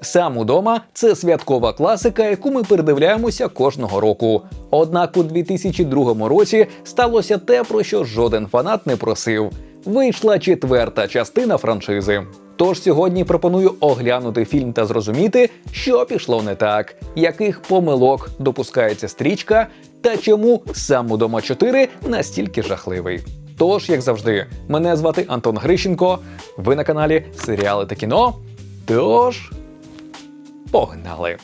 Сам удома це святкова класика, яку ми передивляємося кожного року. Однак у 2002 році сталося те, про що жоден фанат не просив. Вийшла четверта частина франшизи. Тож сьогодні пропоную оглянути фільм та зрозуміти, що пішло не так, яких помилок допускається стрічка, та чому сам удома 4 настільки жахливий. Тож, як завжди, мене звати Антон Грищенко. Ви на каналі Серіали та кіно. Тож погнали!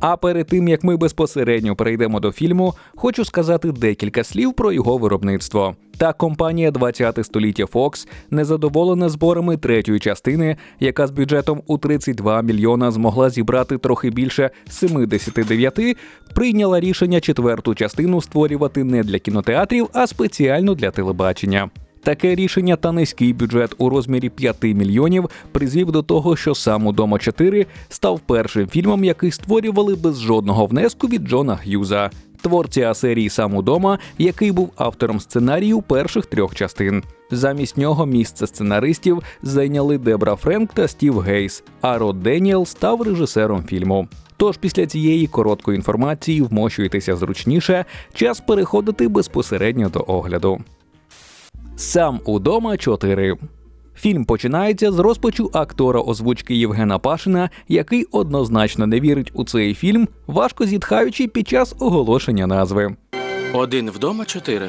А перед тим як ми безпосередньо перейдемо до фільму, хочу сказати декілька слів про його виробництво. Та компанія 20 століття Fox незадоволена зборами третьої частини, яка з бюджетом у 32 мільйона змогла зібрати трохи більше 79, прийняла рішення четверту частину створювати не для кінотеатрів, а спеціально для телебачення. Таке рішення та низький бюджет у розмірі 5 мільйонів призвів до того, що сам «Удома 4» став першим фільмом, який створювали без жодного внеску від Джона Г'юза, творця серії «Сам удома», який був автором сценарію перших трьох частин. Замість нього місце сценаристів зайняли Дебра Френк та Стів Гейс, а Род Деніел став режисером фільму. Тож після цієї короткої інформації вмощуйтеся зручніше, час переходити безпосередньо до огляду. Сам удома 4. Фільм починається з розпачу актора озвучки Євгена Пашина, який однозначно не вірить у цей фільм, важко зітхаючи під час оголошення назви. Один вдома чотири.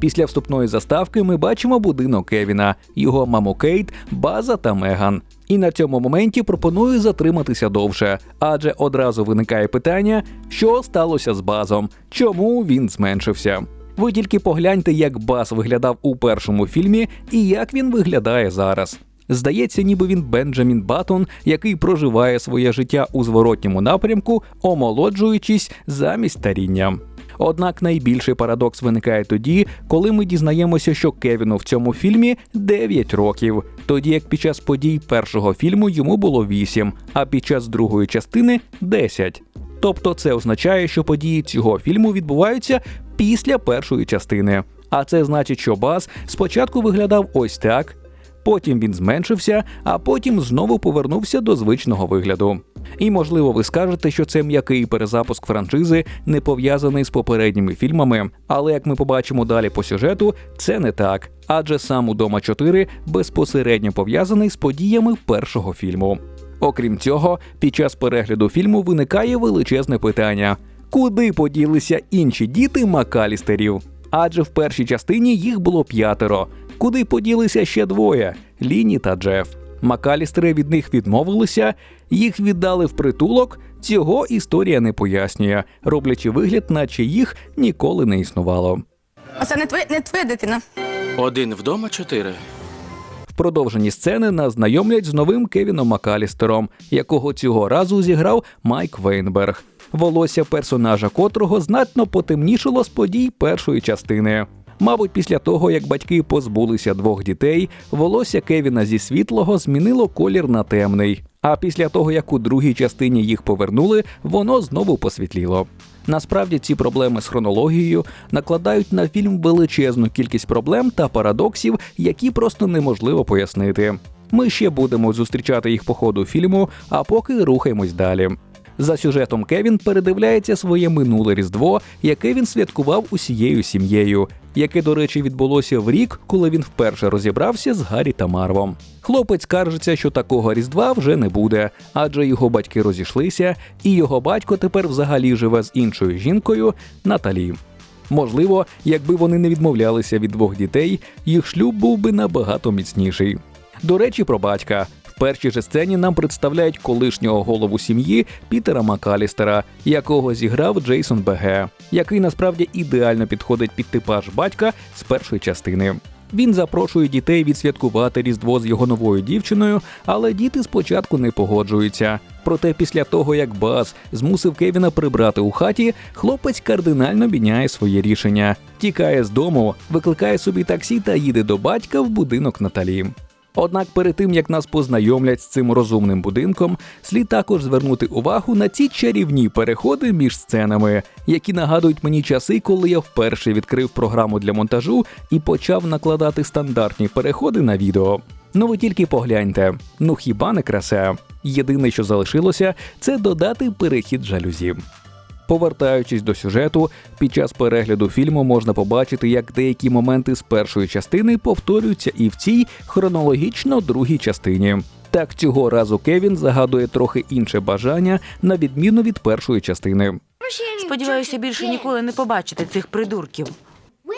Після вступної заставки ми бачимо будинок Кевіна, його маму Кейт, База та Меган. І на цьому моменті пропоную затриматися довше, адже одразу виникає питання, що сталося з базом, чому він зменшився. Ви тільки погляньте, як Бас виглядав у першому фільмі і як він виглядає зараз. Здається, ніби він Бенджамін Баттон, який проживає своє життя у зворотньому напрямку, омолоджуючись замість старіння. Однак найбільший парадокс виникає тоді, коли ми дізнаємося, що Кевіну в цьому фільмі 9 років, тоді як під час подій першого фільму йому було 8, а під час другої частини 10. Тобто це означає, що події цього фільму відбуваються після першої частини. А це значить, що Баз спочатку виглядав ось так, потім він зменшився, а потім знову повернувся до звичного вигляду. І можливо, ви скажете, що це м'який перезапуск франшизи, не пов'язаний з попередніми фільмами. Але як ми побачимо далі по сюжету, це не так. Адже сам удома 4 безпосередньо пов'язаний з подіями першого фільму. Окрім цього, під час перегляду фільму виникає величезне питання: куди поділися інші діти Макалістерів? Адже в першій частині їх було п'ятеро. Куди поділися ще двоє Ліні та Джеф. Макалістери від них відмовилися, їх віддали в притулок. Цього історія не пояснює, роблячи вигляд, наче їх ніколи не існувало. Оце не твоя, не твоя дитина. Один вдома чотири. В продовженні сцени нас знайомлять з новим Кевіном Макалістером, якого цього разу зіграв Майк Вейнберг, волосся персонажа котрого знатно потемнішало з подій першої частини. Мабуть, після того, як батьки позбулися двох дітей, волосся Кевіна зі світлого змінило колір на темний. А після того, як у другій частині їх повернули, воно знову посвітліло. Насправді ці проблеми з хронологією накладають на фільм величезну кількість проблем та парадоксів, які просто неможливо пояснити. Ми ще будемо зустрічати їх по ходу фільму, а поки рухаємось далі. За сюжетом Кевін передивляється своє минуле різдво, яке він святкував усією сім'єю, яке, до речі, відбулося в рік, коли він вперше розібрався з Гаррі та Марвом. Хлопець скаржиться, що такого різдва вже не буде, адже його батьки розійшлися, і його батько тепер взагалі живе з іншою жінкою Наталі. Можливо, якби вони не відмовлялися від двох дітей, їх шлюб був би набагато міцніший. До речі, про батька. Першій же сцені нам представляють колишнього голову сім'ї Пітера Макалістера, якого зіграв Джейсон Беге, який насправді ідеально підходить під типаж батька з першої частини. Він запрошує дітей відсвяткувати Різдво з його новою дівчиною, але діти спочатку не погоджуються. Проте після того, як Баз змусив Кевіна прибрати у хаті, хлопець кардинально міняє своє рішення, тікає з дому, викликає собі таксі та їде до батька в будинок Наталі. Однак перед тим як нас познайомлять з цим розумним будинком, слід також звернути увагу на ці чарівні переходи між сценами, які нагадують мені часи, коли я вперше відкрив програму для монтажу і почав накладати стандартні переходи на відео. Ну ви тільки погляньте, ну хіба не краса? Єдине, що залишилося, це додати перехід жалюзі. Повертаючись до сюжету, під час перегляду фільму можна побачити, як деякі моменти з першої частини повторюються і в цій хронологічно другій частині. Так цього разу Кевін загадує трохи інше бажання на відміну від першої частини. Сподіваюся, більше ніколи не побачити цих придурків.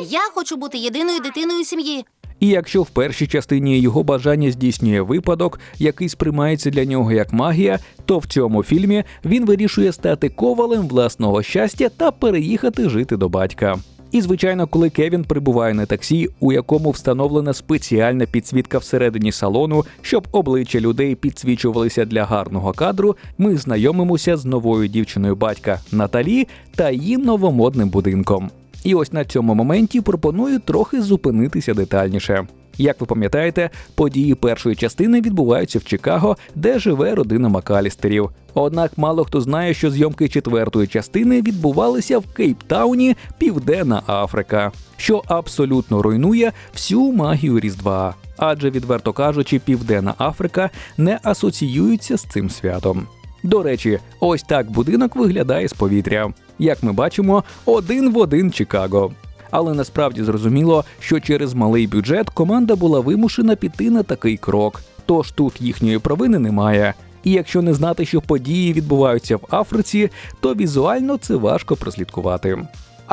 Я хочу бути єдиною дитиною сім'ї. І якщо в першій частині його бажання здійснює випадок, який сприймається для нього як магія, то в цьому фільмі він вирішує стати ковалем власного щастя та переїхати жити до батька. І звичайно, коли Кевін прибуває на таксі, у якому встановлена спеціальна підсвітка всередині салону, щоб обличчя людей підсвічувалися для гарного кадру, ми знайомимося з новою дівчиною батька Наталі та її новомодним будинком. І ось на цьому моменті пропоную трохи зупинитися детальніше. Як ви пам'ятаєте, події першої частини відбуваються в Чикаго, де живе родина Макалістерів. Однак мало хто знає, що зйомки четвертої частини відбувалися в Кейптауні, Південна Африка, що абсолютно руйнує всю магію Різдва. Адже, відверто кажучи, Південна Африка не асоціюється з цим святом. До речі, ось так будинок виглядає з повітря. Як ми бачимо, один в один Чикаго. Але насправді зрозуміло, що через малий бюджет команда була вимушена піти на такий крок. Тож тут їхньої провини немає. І якщо не знати, що події відбуваються в Африці, то візуально це важко прослідкувати.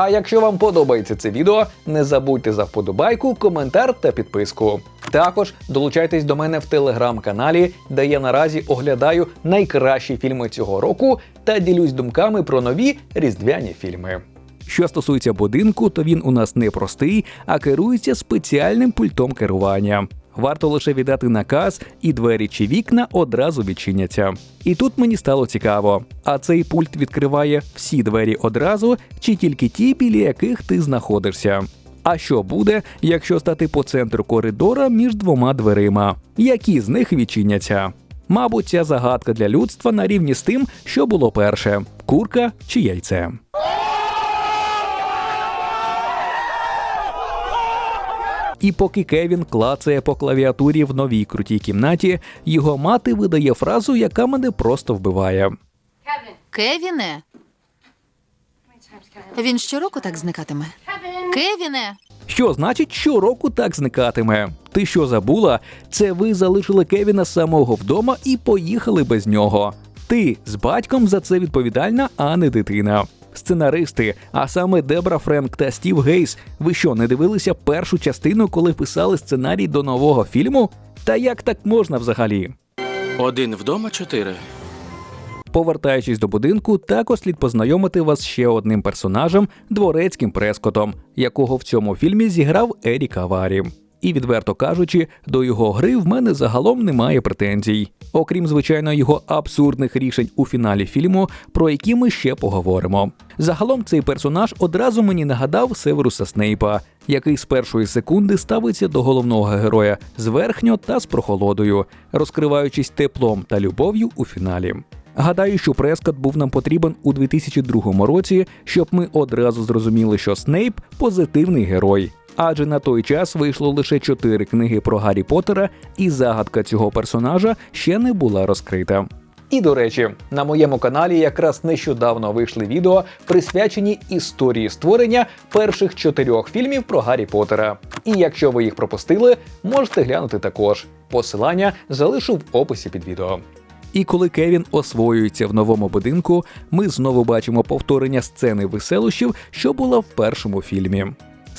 А якщо вам подобається це відео, не забудьте за вподобайку, коментар та підписку. Також долучайтесь до мене в телеграм-каналі, де я наразі оглядаю найкращі фільми цього року та ділюсь думками про нові різдвяні фільми. Що стосується будинку, то він у нас не простий, а керується спеціальним пультом керування. Варто лише віддати наказ, і двері чи вікна одразу відчиняться. І тут мені стало цікаво: а цей пульт відкриває всі двері одразу, чи тільки ті, біля яких ти знаходишся. А що буде, якщо стати по центру коридора між двома дверима? Які з них відчиняться? Мабуть, ця загадка для людства на рівні з тим, що було перше: курка чи яйце. І поки Кевін клацає по клавіатурі в новій крутій кімнаті, його мати видає фразу, яка мене просто вбиває. Кевіне. Він щороку так зникатиме. Кевіне. Що значить, щороку так зникатиме? Ти що забула? Це ви залишили Кевіна самого вдома і поїхали без нього. Ти з батьком за це відповідальна, а не дитина. Сценаристи, а саме Дебра Френк та Стів Гейс, ви що не дивилися першу частину, коли писали сценарій до нового фільму? Та як так можна взагалі? Один вдома чотири. Повертаючись до будинку, також слід познайомити вас ще одним персонажем дворецьким прескотом, якого в цьому фільмі зіграв Ерік Аварі. І відверто кажучи, до його гри в мене загалом немає претензій, окрім звичайно його абсурдних рішень у фіналі фільму, про які ми ще поговоримо. Загалом цей персонаж одразу мені нагадав Северуса Снейпа, який з першої секунди ставиться до головного героя зверхньо та з прохолодою, розкриваючись теплом та любов'ю у фіналі. Гадаю, що Прескот був нам потрібен у 2002 році, щоб ми одразу зрозуміли, що Снейп позитивний герой. Адже на той час вийшло лише чотири книги про Гаррі Поттера, і загадка цього персонажа ще не була розкрита. І до речі, на моєму каналі якраз нещодавно вийшли відео, присвячені історії створення перших чотирьох фільмів про Гаррі Поттера. І якщо ви їх пропустили, можете глянути також. Посилання залишу в описі під відео. І коли Кевін освоюється в новому будинку, ми знову бачимо повторення сцени веселощів, що була в першому фільмі.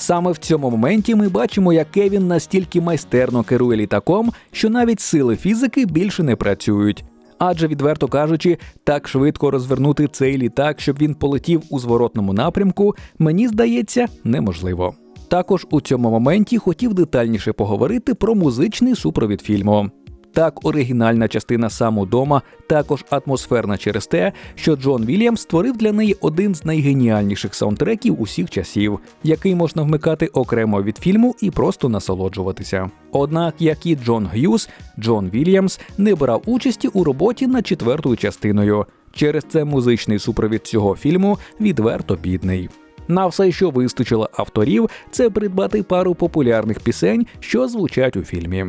Саме в цьому моменті ми бачимо, як Кевін настільки майстерно керує літаком, що навіть сили фізики більше не працюють. Адже, відверто кажучи, так швидко розвернути цей літак, щоб він полетів у зворотному напрямку, мені здається, неможливо. Також у цьому моменті хотів детальніше поговорити про музичний супровід фільму. Так, оригінальна частина саму дома також атмосферна через те, що Джон Вільямс створив для неї один з найгеніальніших саундтреків усіх часів, який можна вмикати окремо від фільму і просто насолоджуватися. Однак, як і Джон Г'юз, Джон Вільямс не брав участі у роботі над четвертою частиною. Через це музичний супровід цього фільму відверто бідний. На все, що вистачило авторів, це придбати пару популярних пісень, що звучать у фільмі.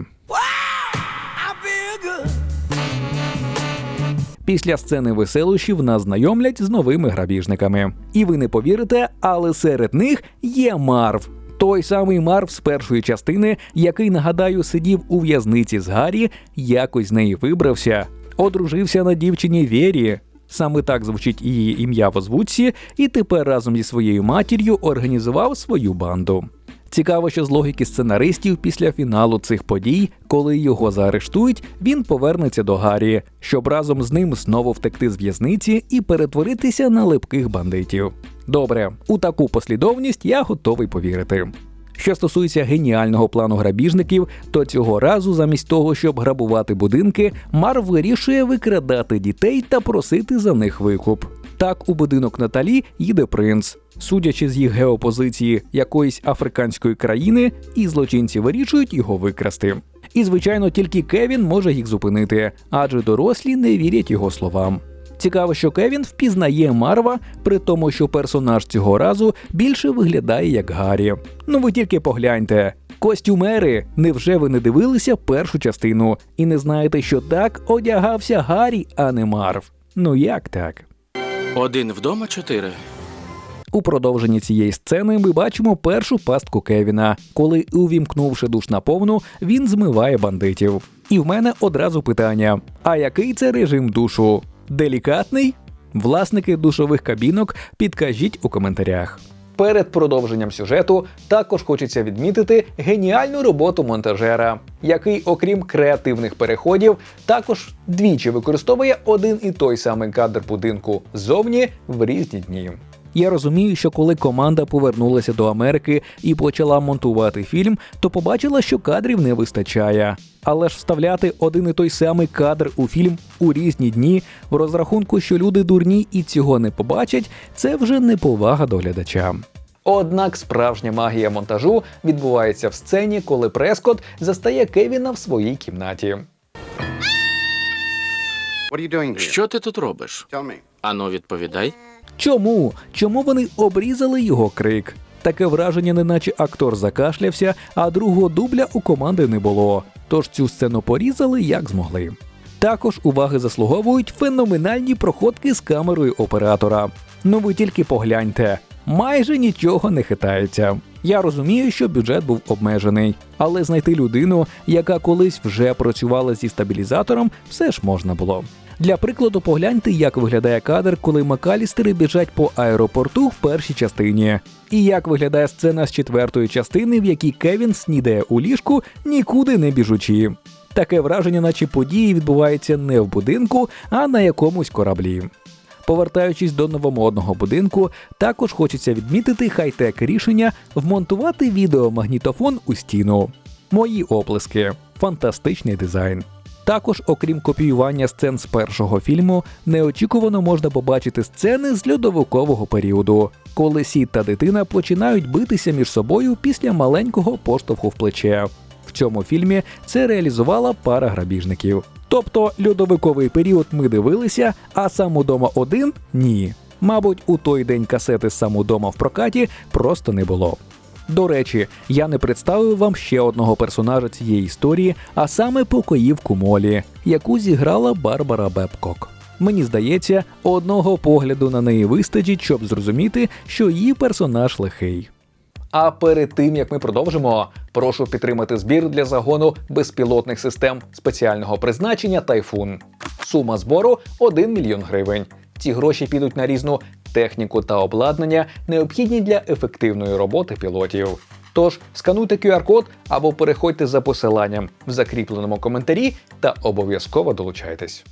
Після сцени веселощів нас знайомлять з новими грабіжниками. І ви не повірите, але серед них є Марв. Той самий Марв з першої частини, який, нагадаю, сидів у в'язниці з Гаррі, якось з неї вибрався, одружився на дівчині Вері. Саме так звучить її ім'я в озвучці, і тепер разом зі своєю матір'ю організував свою банду. Цікаво, що з логіки сценаристів після фіналу цих подій, коли його заарештують, він повернеться до Гаррі, щоб разом з ним знову втекти з в'язниці і перетворитися на липких бандитів. Добре, у таку послідовність я готовий повірити. Що стосується геніального плану грабіжників, то цього разу, замість того, щоб грабувати будинки, Марв вирішує викрадати дітей та просити за них викуп. Так, у будинок Наталі їде принц. Судячи з їх геопозиції якоїсь африканської країни, і злочинці вирішують його викрасти. І, звичайно, тільки Кевін може їх зупинити, адже дорослі не вірять його словам. Цікаво, що Кевін впізнає Марва, при тому, що персонаж цього разу більше виглядає як Гаррі. Ну ви тільки погляньте. Костюмери, невже ви не дивилися першу частину і не знаєте, що так одягався Гаррі, а не Марв? Ну як так? Один вдома чотири. У продовженні цієї сцени ми бачимо першу пастку Кевіна, коли, увімкнувши душ на повну, він змиває бандитів. І в мене одразу питання: а який це режим душу? Делікатний? Власники душових кабінок, підкажіть у коментарях. Перед продовженням сюжету також хочеться відмітити геніальну роботу монтажера, який, окрім креативних переходів, також двічі використовує один і той самий кадр будинку ззовні в різні дні. Я розумію, що коли команда повернулася до Америки і почала монтувати фільм, то побачила, що кадрів не вистачає. Але ж вставляти один і той самий кадр у фільм у різні дні в розрахунку, що люди дурні і цього не побачать, це вже неповага до глядача. Однак справжня магія монтажу відбувається в сцені, коли Прескот застає Кевіна в своїй кімнаті. Що ти тут робиш? Ану, відповідай. Чому? Чому вони обрізали його крик? Таке враження, неначе актор закашлявся, а другого дубля у команди не було. Тож цю сцену порізали як змогли. Також уваги заслуговують феноменальні проходки з камерою оператора. Ну ви тільки погляньте, майже нічого не хитається. Я розумію, що бюджет був обмежений, але знайти людину, яка колись вже працювала зі стабілізатором, все ж можна було. Для прикладу, погляньте, як виглядає кадр, коли Макалістери біжать по аеропорту в першій частині, і як виглядає сцена з четвертої частини, в якій Кевін снідає у ліжку, нікуди не біжучи. Таке враження, наче події відбуваються не в будинку, а на якомусь кораблі. Повертаючись до новомодного будинку, також хочеться відмітити хай-тек рішення вмонтувати відеомагнітофон у стіну. Мої оплески, фантастичний дизайн. Також, окрім копіювання сцен з першого фільму, неочікувано можна побачити сцени з льодовикового періоду, коли сід та дитина починають битися між собою після маленького поштовху в плече. В цьому фільмі це реалізувала пара грабіжників. Тобто льодовиковий період ми дивилися, а сам удома один ні. Мабуть, у той день касети сам удома в прокаті просто не було. До речі, я не представив вам ще одного персонажа цієї історії, а саме покоївку Молі, яку зіграла Барбара Бебкок. Мені здається, одного погляду на неї вистачить, щоб зрозуміти, що її персонаж лихий. А перед тим як ми продовжимо, прошу підтримати збір для загону безпілотних систем спеціального призначення Тайфун. Сума збору 1 мільйон гривень. Ці гроші підуть на різну техніку та обладнання, необхідні для ефективної роботи пілотів. Тож скануйте QR-код або переходьте за посиланням в закріпленому коментарі та обов'язково долучайтесь.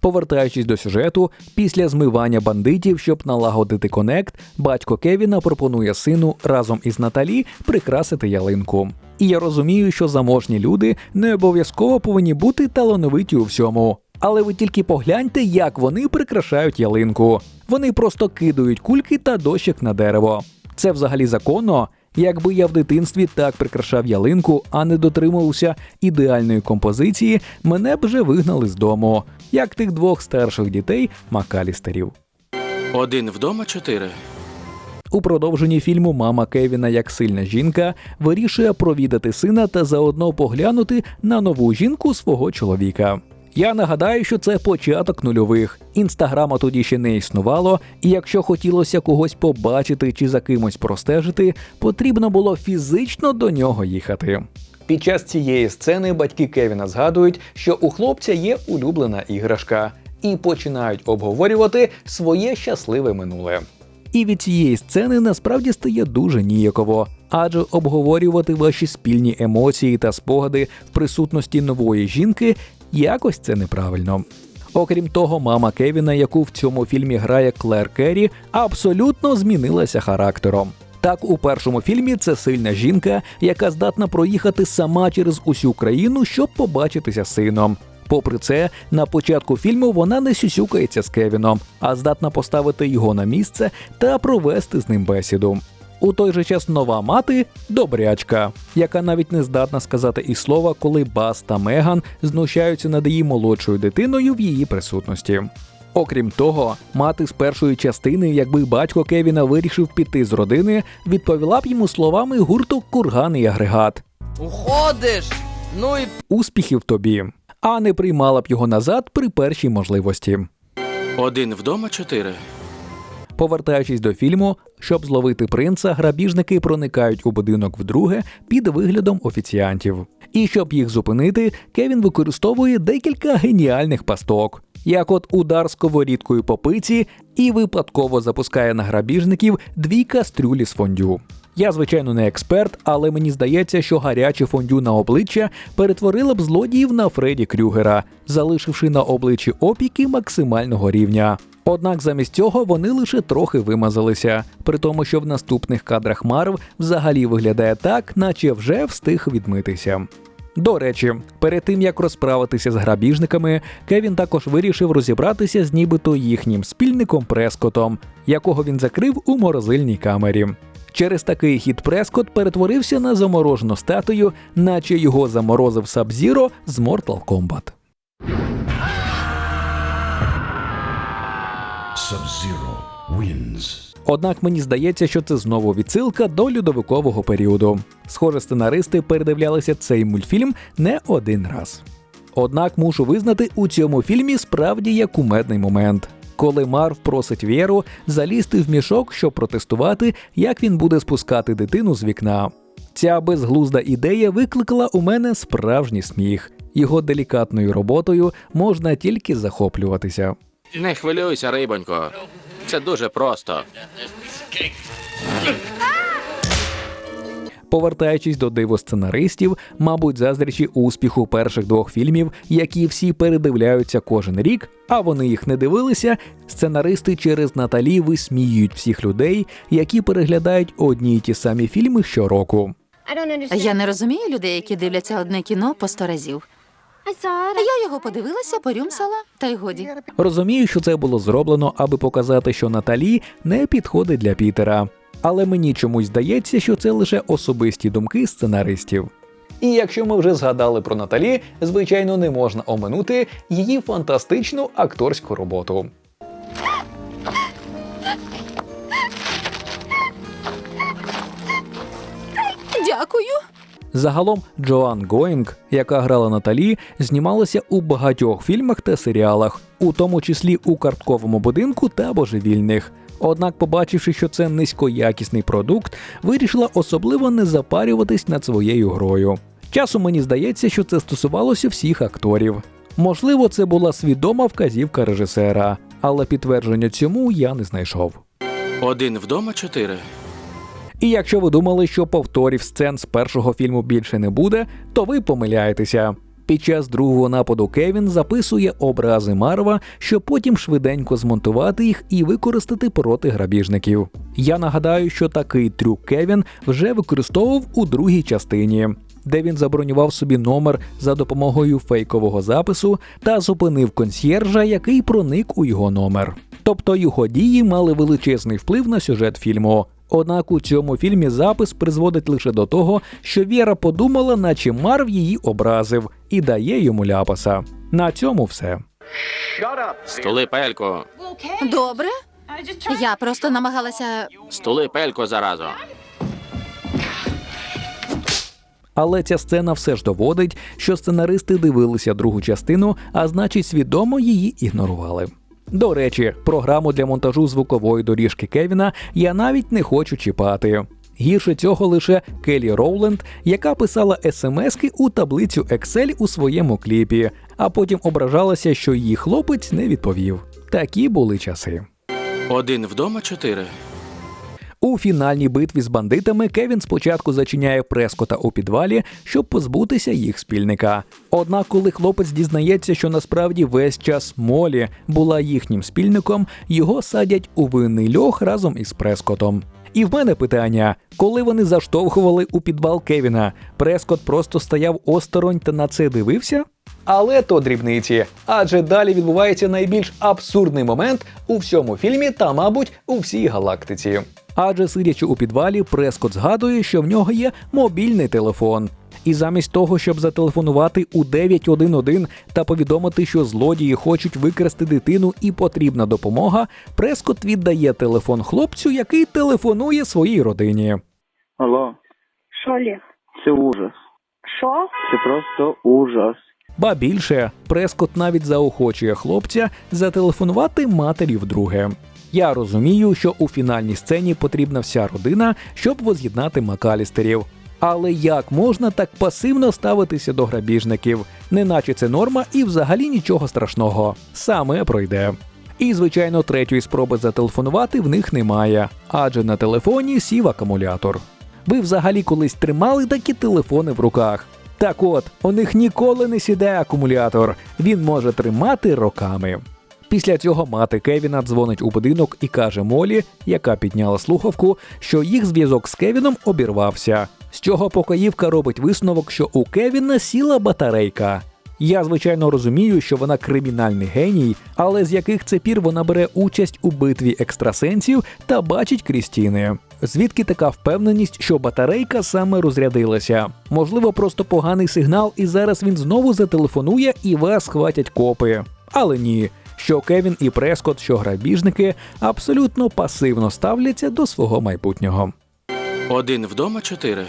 Повертаючись до сюжету, після змивання бандитів, щоб налагодити конект, батько Кевіна пропонує сину разом із Наталі прикрасити ялинку. І я розумію, що заможні люди не обов'язково повинні бути талановиті у всьому. Але ви тільки погляньте, як вони прикрашають ялинку. Вони просто кидають кульки та дощик на дерево. Це взагалі законно. Якби я в дитинстві так прикрашав ялинку, а не дотримувався ідеальної композиції, мене б вже вигнали з дому, як тих двох старших дітей Макалістерів. Один вдома чотири. У продовженні фільму мама Кевіна, як сильна жінка, вирішує провідати сина та заодно поглянути на нову жінку свого чоловіка. Я нагадаю, що це початок нульових. Інстаграма тоді ще не існувало, і якщо хотілося когось побачити чи за кимось простежити, потрібно було фізично до нього їхати. Під час цієї сцени батьки Кевіна згадують, що у хлопця є улюблена іграшка, і починають обговорювати своє щасливе минуле. І від цієї сцени насправді стає дуже ніяково, адже обговорювати ваші спільні емоції та спогади в присутності нової жінки якось це неправильно. Окрім того, мама Кевіна, яку в цьому фільмі грає Клер Керрі, абсолютно змінилася характером. Так, у першому фільмі це сильна жінка, яка здатна проїхати сама через усю країну, щоб побачитися сином. Попри це, на початку фільму вона не сюсюкається з Кевіном, а здатна поставити його на місце та провести з ним бесіду. У той же час нова мати добрячка, яка навіть не здатна сказати і слова, коли Бас та Меган знущаються над її молодшою дитиною в її присутності. Окрім того, мати з першої частини, якби батько Кевіна вирішив піти з родини, відповіла б йому словами гурту Курган і агрегат. Уходиш! Ну і Успіхів тобі, а не приймала б його назад при першій можливості. Один вдома чотири. Повертаючись до фільму, щоб зловити принца, грабіжники проникають у будинок вдруге під виглядом офіціантів. І щоб їх зупинити, Кевін використовує декілька геніальних пасток, як от удар сковорідкою по пиці, і випадково запускає на грабіжників дві кастрюлі з фондю. Я, звичайно, не експерт, але мені здається, що гаряче фондю на обличчя перетворило б злодіїв на Фредді Крюгера, залишивши на обличчі опіки максимального рівня. Однак замість цього вони лише трохи вимазалися, при тому, що в наступних кадрах Марв взагалі виглядає так, наче вже встиг відмитися. До речі, перед тим як розправитися з грабіжниками, Кевін також вирішив розібратися з нібито їхнім спільником Прескотом, якого він закрив у морозильній камері. Через такий хід Прескот перетворився на заморожену статую, наче його заморозив Сабзіро з Mortal Kombat. Sub-Zero wins. Однак мені здається, що це знову відсилка до льодовикового періоду. Схоже, сценаристи передивлялися цей мультфільм не один раз. Однак мушу визнати, у цьому фільмі справді є кумедний момент, коли Марв просить Вєру залізти в мішок, щоб протестувати, як він буде спускати дитину з вікна. Ця безглузда ідея викликала у мене справжній сміх. Його делікатною роботою можна тільки захоплюватися. Не хвилюйся, рибонько. Це дуже просто. Повертаючись до диво сценаристів, мабуть, заздрячі успіху перших двох фільмів, які всі передивляються кожен рік, а вони їх не дивилися. Сценаристи через Наталі висміюють всіх людей, які переглядають одні й ті самі фільми щороку. Я не розумію людей, які дивляться одне кіно по сто разів. Я його подивилася, порюмсала, та й годі. Розумію, що це було зроблено, аби показати, що Наталі не підходить для Пітера. Але мені чомусь здається, що це лише особисті думки сценаристів. І якщо ми вже згадали про Наталі, звичайно, не можна оминути її фантастичну акторську роботу. Дякую. Загалом Джоан Гоїнг, яка грала Наталі, знімалася у багатьох фільмах та серіалах, у тому числі у картковому будинку та божевільних. Однак, побачивши, що це низькоякісний продукт, вирішила особливо не запарюватись над своєю грою. Часом мені здається, що це стосувалося всіх акторів. Можливо, це була свідома вказівка режисера, але підтвердження цьому я не знайшов. Один вдома чотири. І якщо ви думали, що повторів сцен з першого фільму більше не буде, то ви помиляєтеся. Під час другого нападу Кевін записує образи Марва, щоб потім швиденько змонтувати їх і використати проти грабіжників. Я нагадаю, що такий трюк Кевін вже використовував у другій частині. де він забронював собі номер за допомогою фейкового запису та зупинив консьєржа, який проник у його номер. Тобто його дії мали величезний вплив на сюжет фільму. Однак у цьому фільмі запис призводить лише до того, що Віра подумала, наче Марв її образив, і дає йому ляпаса. На цьому все. Стули пелько. Добре. Я просто намагалася. Стули пелько заразо. Але ця сцена все ж доводить, що сценаристи дивилися другу частину, а значить свідомо її ігнорували. До речі, програму для монтажу звукової доріжки Кевіна я навіть не хочу чіпати. Гірше цього лише Келі Роуленд, яка писала смски у таблицю Excel у своєму кліпі, а потім ображалася, що її хлопець не відповів. Такі були часи. Один вдома чотири. У фінальній битві з бандитами Кевін спочатку зачиняє Прескота у підвалі, щоб позбутися їх спільника. Однак, коли хлопець дізнається, що насправді весь час Молі була їхнім спільником, його садять у винний льох разом із Прескотом. І в мене питання: коли вони заштовхували у підвал Кевіна, Прескот просто стояв осторонь та на це дивився? Але то дрібниці, адже далі відбувається найбільш абсурдний момент у всьому фільмі та, мабуть, у всій галактиці. Адже сидячи у підвалі, Прескот згадує, що в нього є мобільний телефон. І замість того, щоб зателефонувати у 911 та повідомити, що злодії хочуть викрасти дитину і потрібна допомога, Прескот віддає телефон хлопцю, який телефонує своїй родині. Алло, Що, Олег? це ужас. Що? Це просто ужас. Ба більше, Прескот навіть заохочує хлопця зателефонувати матері вдруге. Я розумію, що у фінальній сцені потрібна вся родина, щоб воз'єднати Макалістерів. Але як можна так пасивно ставитися до грабіжників, неначе це норма і взагалі нічого страшного. Саме пройде. І, звичайно, третьої спроби зателефонувати в них немає, адже на телефоні сів акумулятор. Ви взагалі колись тримали такі телефони в руках. Так от, у них ніколи не сідає акумулятор, він може тримати роками. Після цього мати Кевіна дзвонить у будинок і каже Молі, яка підняла слухавку, що їх зв'язок з Кевіном обірвався. З чого покоївка робить висновок, що у Кевіна сіла батарейка. Я, звичайно, розумію, що вона кримінальний геній, але з яких це пір вона бере участь у битві екстрасенсів та бачить Крістіни. Звідки така впевненість, що батарейка саме розрядилася? Можливо, просто поганий сигнал, і зараз він знову зателефонує і вас схватять копи. Але ні, що Кевін і Прескот, що грабіжники, абсолютно пасивно ставляться до свого майбутнього. Один вдома чотири.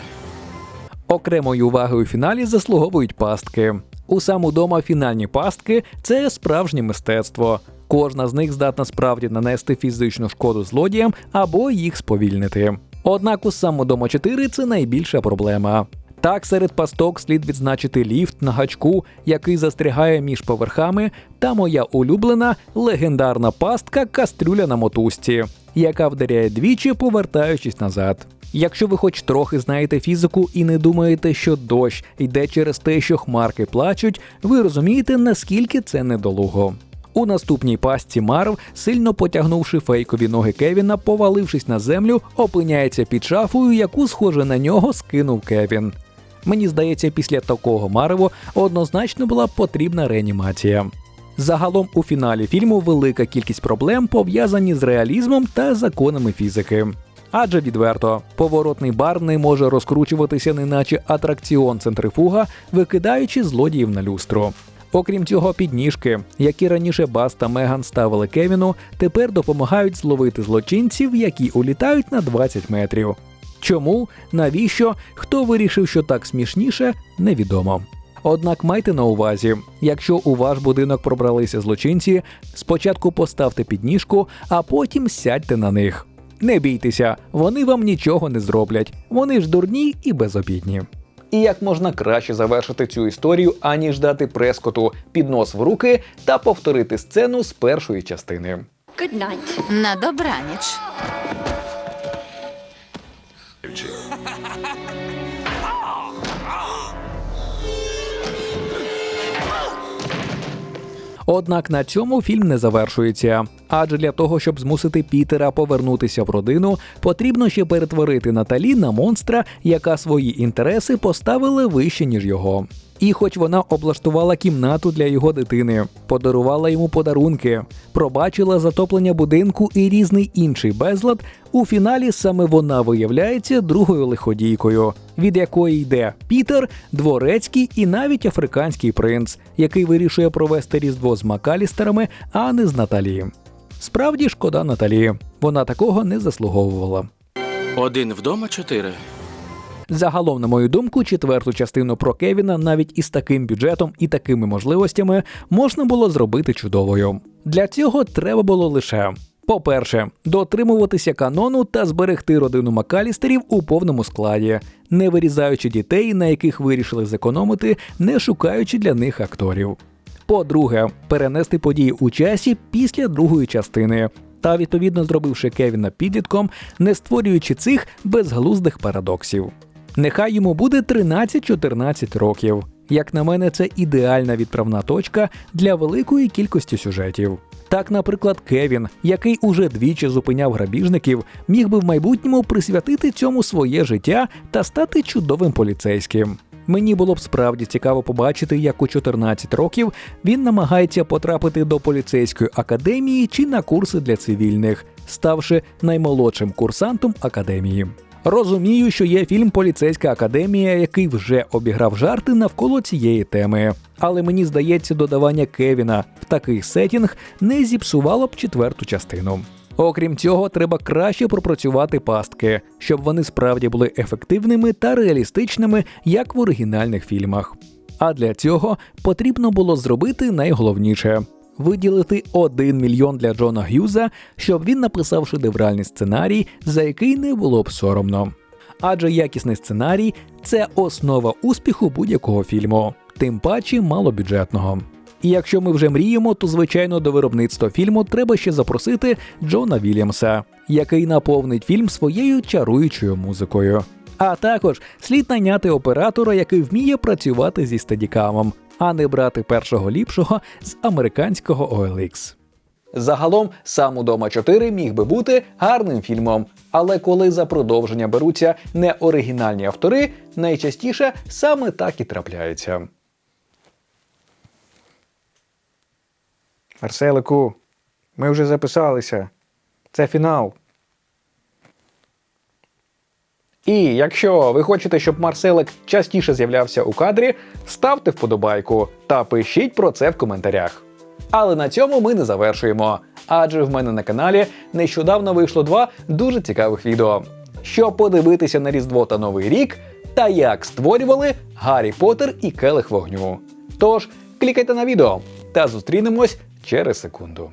Окремої уваги у фіналі заслуговують пастки. У сам удома фінальні пастки це справжнє мистецтво. Кожна з них здатна справді нанести фізичну шкоду злодіям або їх сповільнити. Однак у сам удома 4 це найбільша проблема. Так, серед пасток слід відзначити ліфт на гачку, який застрягає між поверхами, та моя улюблена легендарна пастка кастрюля на мотузці, яка вдаряє двічі, повертаючись назад. Якщо ви хоч трохи знаєте фізику і не думаєте, що дощ йде через те, що хмарки плачуть, ви розумієте, наскільки це недолуго. У наступній пастці Марв, сильно потягнувши фейкові ноги Кевіна, повалившись на землю, опиняється під шафою, яку, схоже на нього, скинув Кевін. Мені здається, після такого Марву однозначно була потрібна реанімація. Загалом у фіналі фільму велика кількість проблем пов'язані з реалізмом та законами фізики. Адже відверто, поворотний бар не може розкручуватися, неначе атракціон центрифуга, викидаючи злодіїв на люстру. Окрім цього, підніжки, які раніше Бас та Меган ставили Кевіну, тепер допомагають зловити злочинців, які улітають на 20 метрів. Чому, навіщо, хто вирішив, що так смішніше, невідомо. Однак майте на увазі, якщо у ваш будинок пробралися злочинці, спочатку поставте підніжку, а потім сядьте на них. Не бійтеся, вони вам нічого не зроблять. Вони ж дурні і безобідні. І як можна краще завершити цю історію, аніж дати прескоту піднос в руки та повторити сцену з першої частини. На добраніч. Однак на цьому фільм не завершується. Адже для того, щоб змусити Пітера повернутися в родину, потрібно ще перетворити Наталі на монстра, яка свої інтереси поставила вище, ніж його. І хоч вона облаштувала кімнату для його дитини, подарувала йому подарунки, пробачила затоплення будинку і різний інший безлад, у фіналі саме вона виявляється другою лиходійкою, від якої йде Пітер, дворецький і навіть африканський принц, який вирішує провести різдво з Макалістерами, а не з Наталі. Справді шкода Наталі, вона такого не заслуговувала. Один вдома чотири. Загалом, на мою думку, четверту частину про Кевіна навіть із таким бюджетом і такими можливостями можна було зробити чудовою. Для цього треба було лише. По-перше, дотримуватися канону та зберегти родину Макалістерів у повному складі, не вирізаючи дітей, на яких вирішили зекономити, не шукаючи для них акторів. По-друге, перенести події у часі після другої частини, та відповідно зробивши Кевіна підлітком, не створюючи цих безглуздих парадоксів. Нехай йому буде 13-14 років. Як на мене, це ідеальна відправна точка для великої кількості сюжетів. Так, наприклад, Кевін, який уже двічі зупиняв грабіжників, міг би в майбутньому присвятити цьому своє життя та стати чудовим поліцейським. Мені було б справді цікаво побачити, як у 14 років він намагається потрапити до поліцейської академії чи на курси для цивільних, ставши наймолодшим курсантом академії. Розумію, що є фільм Поліцейська академія, який вже обіграв жарти навколо цієї теми. Але мені здається, додавання Кевіна в такий сетінг не зіпсувало б четверту частину. Окрім цього, треба краще пропрацювати пастки, щоб вони справді були ефективними та реалістичними, як в оригінальних фільмах. А для цього потрібно було зробити найголовніше виділити 1 мільйон для Джона Г'юза, щоб він написав шедевральний сценарій, за який не було б соромно. Адже якісний сценарій це основа успіху будь-якого фільму, тим паче малобюджетного. І якщо ми вже мріємо, то звичайно до виробництва фільму треба ще запросити Джона Вільямса, який наповнить фільм своєю чаруючою музикою. А також слід найняти оператора, який вміє працювати зі стадікамом, а не брати першого ліпшого з американського OLX. Загалом сам удома 4 міг би бути гарним фільмом, але коли за продовження беруться не оригінальні автори, найчастіше саме так і трапляється. Марселику, ми вже записалися. Це фінал. І якщо ви хочете, щоб Марселик частіше з'являвся у кадрі, ставте вподобайку та пишіть про це в коментарях. Але на цьому ми не завершуємо, адже в мене на каналі нещодавно вийшло два дуже цікавих відео. Щоб подивитися на Різдво та Новий рік, та як створювали Гаррі Поттер і Келих вогню. Тож клікайте на відео та зустрінемось через секунду.